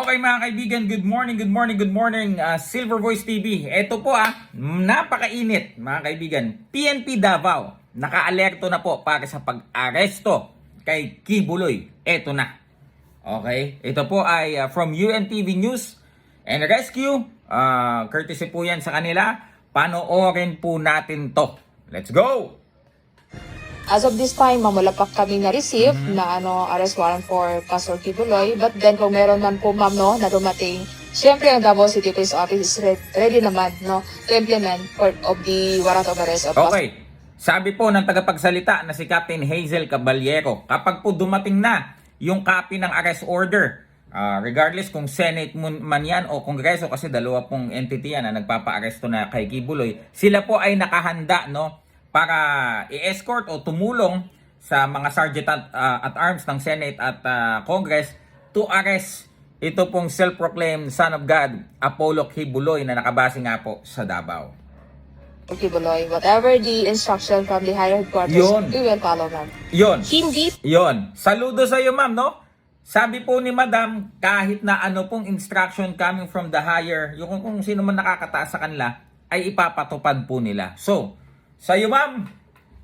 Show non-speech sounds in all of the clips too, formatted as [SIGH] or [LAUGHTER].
Okay mga kaibigan, good morning, good morning, good morning. ah, Silver Voice TV. Ito po ah, napakainit mga kaibigan. PNP Davao, naka-alerto na po para sa pag-aresto kay Kibuloy. Ito na. Okay? Ito po ay ah, from UNTV News and Rescue. Ah, courtesy po yan sa kanila. Panoorin po natin to. Let's go! As of this time, ma'am, wala pa kami na-receive Mm-hmm. na ano, arrest warrant for Pastor Kibuloy. But then, kung meron man po, ma'am, no, na dumating, syempre, ang Davao City Police Office is re- ready naman, no, to implement part of the warrant of arrest of Okay. Sabi po ng tagapagsalita na si Captain Hazel Caballero, kapag po dumating na yung copy ng arrest order, ah, regardless kung Senate man yan o Kongreso, kasi dalawa pong entity yan na nagpapa-aresto na kay Kibuloy, sila po ay nakahanda no, para i-escort o tumulong sa mga sergeant at, ah, at arms ng Senate at ah, Congress to arrest ito pong self-proclaimed son of God, Apollo Kibuloy na nakabase nga po sa Davao. Kibuloy. Whatever the instruction from the higher headquarters, Yun. we will follow, ma'am. Yon. Hindi Yon. Saludo sa iyo, ma'am, no? Sabi po ni Madam, kahit na ano pong instruction coming from the higher, yung kung, kung sino man nakakataas sa kanila, ay ipapatupad po nila. So, sa iyo, ma'am,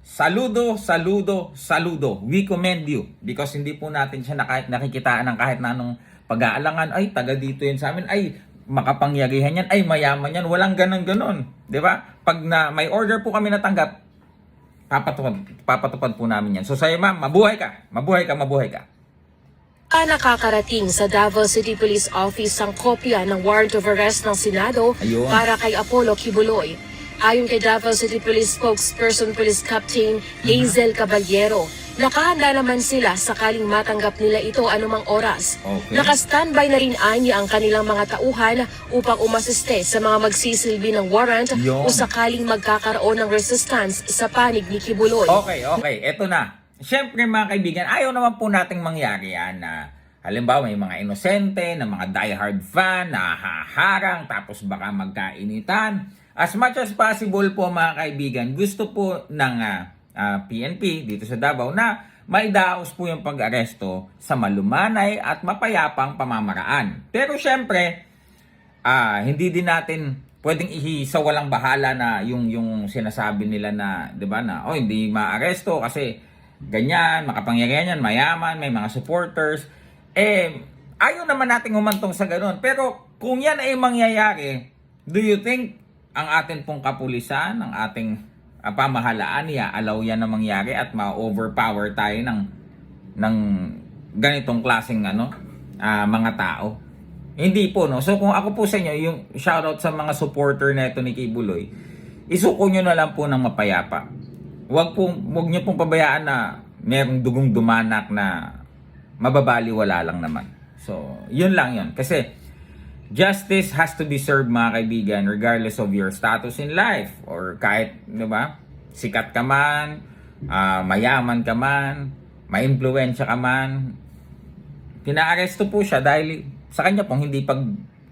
saludo, saludo, saludo. We commend you because hindi po natin siya nakikitaan ng kahit na anong pag-aalangan. Ay, taga dito yun sa amin. Ay, makapangyarihan yan. Ay, mayaman yan. Walang ganun-ganon. Di ba? Pag na, may order po kami natanggap, papatupad, papatupad po namin yan. So sa'yo ma'am, mabuhay ka. Mabuhay ka, mabuhay ka. Ah, nakakarating sa Davao City Police Office ang kopya ng warrant of arrest ng Senado Ayun. para kay Apollo Kibuloy. Ayon kay Davao City Police spokesperson Police Captain Hazel Caballero, nakahanda naman sila sakaling matanggap nila ito anumang oras. Okay. Naka-standby na rin anya ang kanilang mga tauhan upang umasiste sa mga magsisilbi ng warrant Yun. o sakaling magkakaroon ng resistance sa panig ni Kibuloy. Okay, okay. Eto na. Siyempre mga kaibigan, ayaw naman po nating mangyari yan na halimbawa may mga inosente, na mga diehard fan, na haharang, tapos baka magkainitan. As much as possible po mga kaibigan, gusto po ng ah, ah, PNP dito sa Davao na maidaos po yung pag-aresto sa malumanay at mapayapang pamamaraan. Pero syempre, ah hindi din natin pwedeng ihi sa walang bahala na yung yung sinasabi nila na 'di ba na oh hindi maaresto kasi ganyan, makapangyarihan yan, mayaman, may mga supporters. Eh ayaw naman nating humantong sa ganun. Pero kung yan ay mangyayari, do you think ang atin pong kapulisan, ang ating ah, pamahalaan, i-allow yan na mangyari at ma-overpower tayo ng ng ganitong klaseng ano, ah, mga tao. Hindi po, no? So, kung ako po sa inyo, yung shoutout sa mga supporter na ito ni Kibuloy, isuko nyo na lang po ng mapayapa. Huwag, po, huwag nyo pong pabayaan na merong dugong dumanak na mababaliwala lang naman. So, yun lang yun. Kasi, justice has to be served, mga kaibigan, regardless of your status in life. Or kahit, di ba, sikat ka man, ah, mayaman ka man, maimpluwensya ka man, pinaaresto po siya dahil sa kanya pong hindi pag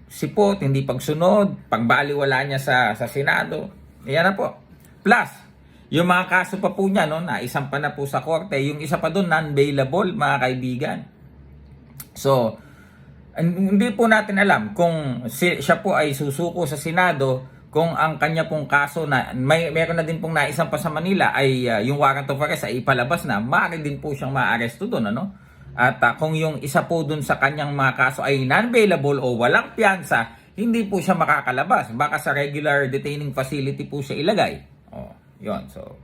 sipot, hindi pagsunod, pagbaliwala niya sa sa Senado. Yan na po. Plus, yung mga kaso pa po niya no, na isang pa na po sa korte, yung isa pa doon non-bailable mga kaibigan. So, hindi po natin alam kung si, siya po ay susuko sa Senado kung ang kanya pong kaso na may meron na din pong naisang pa sa Manila ay uh, yung warrant of arrest ay ipalabas na, maaari din po siyang maaresto doon ano. At uh, kung yung isa po doon sa kanyang mga kaso ay non-bailable o walang piyansa, hindi po siya makakalabas. Baka sa regular detaining facility po siya ilagay. Oh, 'yon. So,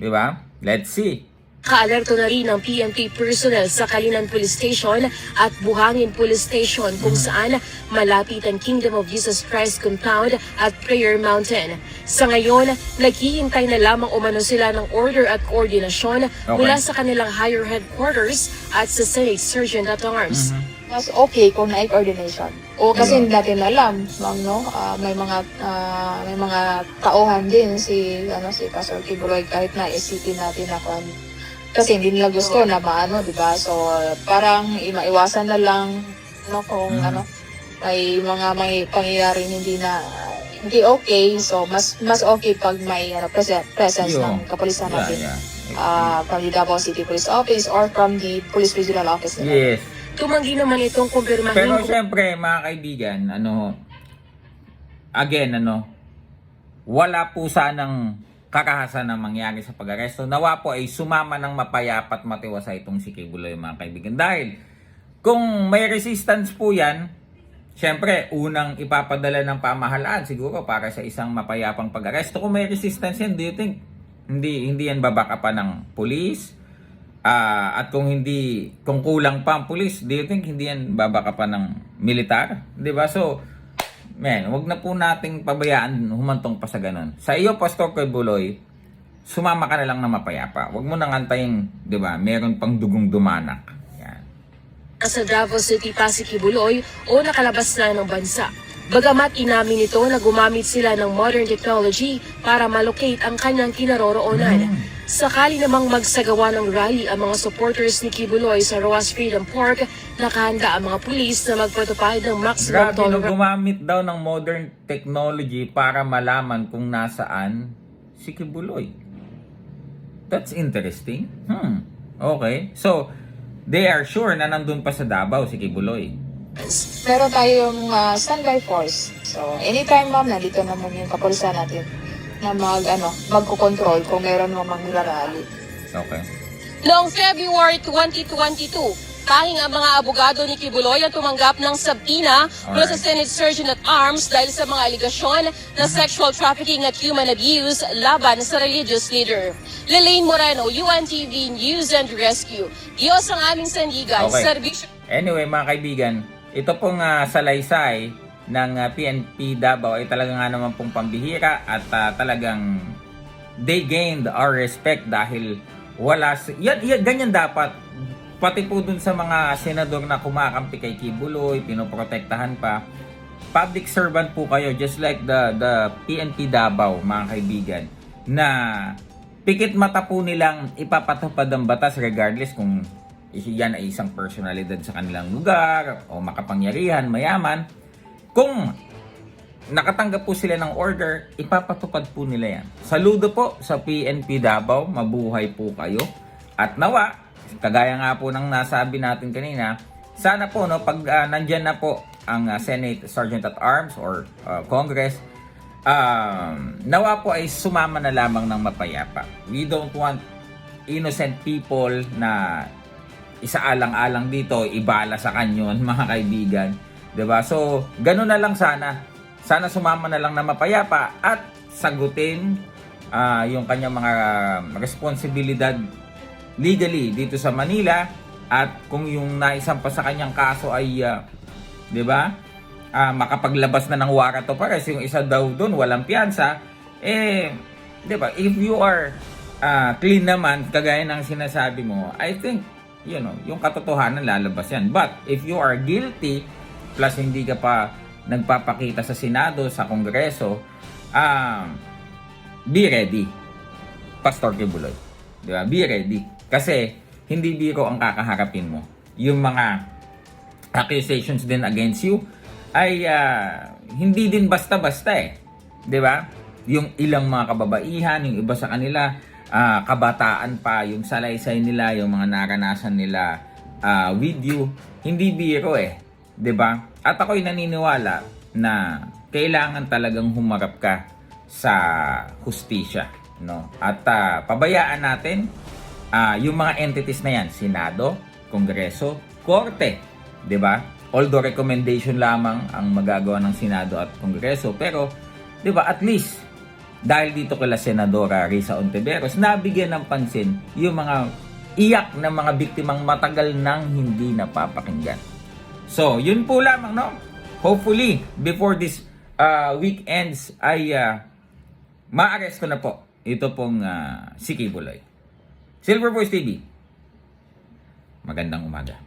'di ba? Let's see. Kaalerto na rin ang PNP personnel sa Kalinan Police Station at Buhangin Police Station kung saan malapit ang Kingdom of Jesus Christ Compound at Prayer Mountain. Sa ngayon, naghihintay na lamang umano sila ng order at koordinasyon Okay. mula sa kanilang higher headquarters at sa Senate Sergeant at Arms. mas okay kung na-coordination. O kasi hindi natin alam, ma'am, no? Ah, may mga ah, may mga tauhan din si ano si Pastor Kibuloy kahit na isipin natin na kung kasi hindi nila gusto na maano, 'di ba? So parang maiwasan na lang no kung Mhm. ano may mga may pangyayaring hindi na hindi okay. So mas mas okay pag may ano present, presence Yo. ng kapulisan Yeah, natin. yeah. ah from the Davao City Police Office or from the Police Regional Office nila. Yes. tumanggi naman itong kumpirmahin Pero kung syempre, mga kaibigan, ano, again, ano, wala po sanang kakahasan na mangyari sa pag-aresto. Nawa po ay sumama ng mapayapa at matiwasay itong si Kibuloy, mga kaibigan. Dahil, kung may resistance po yan, syempre, unang ipapadala ng pamahalaan siguro para sa isang mapayapang pag-aresto. Kung may resistance yan, do you think hindi hindi yan babaka pa ng police? Ah, at kung hindi kung kulang pa ang pulis, do you think hindi yan babaka pa ng militar? ba? So, men, wag na po nating pabayaan humantong pa sa ganun. Sa iyo, Pastor Koy Buloy, sumama ka na lang na mapayapa. Wag mo nang antayin, 'di ba? Meron pang dugong dumanak. Yan. sa Davao City pa si Kibuloy o nakalabas na ng bansa. Bagamat inamin nito na gumamit sila ng modern technology para malocate ang kanyang kinaroroonan. Sakali namang magsagawa ng rally ang mga supporters ni Kibuloy sa Roas Freedom Park, nakahanda ang mga pulis na magpatupad ng maximum Grabe, no, tolerance. gumamit daw ng modern technology para malaman kung nasaan si Kibuloy. That's interesting. Hmm. Okay. So, they are sure na nandun pa sa Davao si Kibuloy. Meron tayong ah, standby force. So, anytime ma'am, nandito naman yung kapulisan natin na mag, ano, magkukontrol kung meron mo mang rally. Okay. Noong February 2022, tanging ang mga abogado ni Kibuloy ang tumanggap ng sabina mula sa. Senate Surgeon at Arms dahil sa mga aligasyon na sexual trafficking at human abuse laban sa religious leader. Lelaine Moreno, UNTV News and Rescue. Diyos ang aming sandigan, Okay. serbisyo Anyway, mga kaibigan, ito pong ah, salaysay ng ah, PNP Davao ay talaga nga naman pong pambihira at ah, talagang they gained our respect dahil wala yan, yan ganyan dapat pati po dun sa mga senador na kumakampi kay Kibuloy, pinoprotektahan pa. Public servant po kayo just like the the PNP Davao, mga kaibigan, na pikit mata po nilang ipapatupad ang batas regardless kung yan ay isang personalidad sa kanilang lugar o makapangyarihan, mayaman. Kung nakatanggap po sila ng order, ipapatupad po nila yan. Saludo po sa PNP Davao, mabuhay po kayo. At nawa, kagaya nga po ng nasabi natin kanina, sana po no pag ah, nandyan na po ang ah, Senate Sergeant at Arms or ah, Congress, um, nawa po ay sumama na lamang ng mapayapa. We don't want innocent people na isaalang-alang dito, ibala sa kanyon, [LAUGHS] mga kaibigan. 'Di ba So, ganun na lang sana. Sana sumama na lang na mapayapa at sagutin ah, yung kanyang mga responsibilidad legally dito sa Manila at kung yung naisampa sa kanyang kaso ay ah, 'di ba? Ah, makapaglabas na ng warrant of arrest yung isa daw doon walang piyansa eh 'di ba? If you are ah, clean naman kagaya ng sinasabi mo, I think you know, yung katotohanan lalabas yan. But if you are guilty plus hindi ka pa nagpapakita sa Senado, sa Kongreso, um, be ready. Pastor Kibuloy. Di ba? Be ready. Kasi hindi biro ang kakaharapin mo. Yung mga accusations din against you ay ah, hindi din basta-basta eh. 'Di ba? Yung ilang mga kababaihan, yung iba sa kanila ah, kabataan pa, yung salaysay nila, yung mga naranasan nila ah, with you, hindi biro eh. 'Di ba? At ako'y naniniwala na kailangan talagang humarap ka sa hustisya, no? At ah, pabayaan natin ah, yung mga entities na yan, Senado, Kongreso, Korte, 'di ba? Although recommendation lamang ang magagawa ng Senado at Kongreso, pero 'di ba, at least dahil dito kila Senadora Risa Ontiveros, nabigyan ng pansin yung mga iyak ng mga biktimang matagal nang hindi napapakinggan. So, yun po lamang, no? Hopefully, before this uh, weekends ay uh, maaresto na po ito pong uh, si Kibuloy. Silver Voice TV. Magandang umaga.